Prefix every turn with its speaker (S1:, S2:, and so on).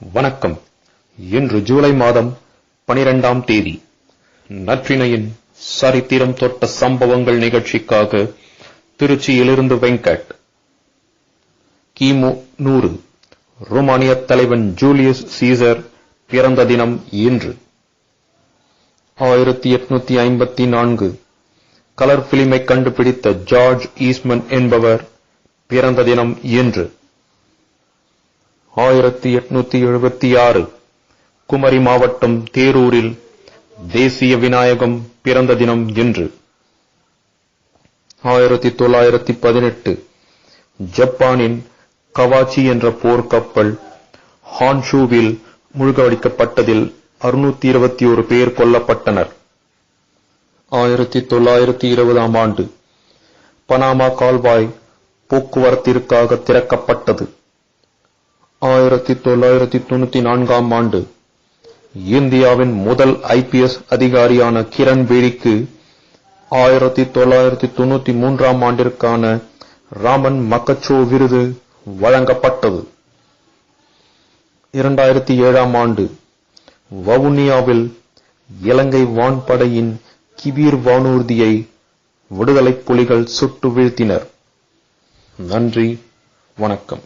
S1: வணக்கம். இன்று ஜூலை மாதம் பனிரெண்டாம் தேதி. நற்றினையின் சரித்திரம் தொட்ட சம்பவங்கள் நிகழ்ச்சிக்காக திருச்சியிலிருந்து வெங்கட். கிமு நூறு. ரோமானிய தலைவன் ஜூலியஸ் சீசர் பிறந்த தினம் இன்று. ஆயிரத்தி எட்நூத்தி ஐம்பத்தி நான்கு. கலர் பிலிமை கண்டுபிடித்த ஜார்ஜ் ஈஸ்மன் என்பவர் பிறந்த தினம் இன்று. ஆயிரத்தி எட்நூத்தி எழுபத்தி ஆறு குமரி மாவட்டம் தேரூரில் தேசிய விநாயகம் பிறந்த தினம் என்று. ஆயிரத்தி தொள்ளாயிரத்தி பதினெட்டு ஜப்பானின் கவாச்சி என்ற போர்க்கப்பல் ஹான்ஷூவில் மூழ்கடிக்கப்பட்டதில் அறுநூத்தி இருபத்தி ஒரு பேர் கொல்லப்பட்டனர். ஆயிரத்தி தொள்ளாயிரத்தி இருபதாம் ஆண்டு பனாமா கால்வாய் போக்குவரத்திற்காக திறக்கப்பட்டது. ஆயிரத்தி தொள்ளாயிரத்தி தொண்ணூத்தி நான்காம் ஆண்டு இந்தியாவின் முதல் ஐபிஎஸ் அதிகாரியான கிரண் பேடிக்கு ஆயிரத்தி தொள்ளாயிரத்தி தொண்ணூத்தி மூன்றாம் ஆண்டிற்கான ராமன் மக்கச்சோ விருது வழங்கப்பட்டது. இரண்டாயிரத்தி ஏழாம் ஆண்டு வவுனியாவில் இலங்கை வான்படையின் கிபீர் வானூர்தியை விடுதலை புலிகள் சுட்டு வீழ்த்தினர். நன்றி வணக்கம்.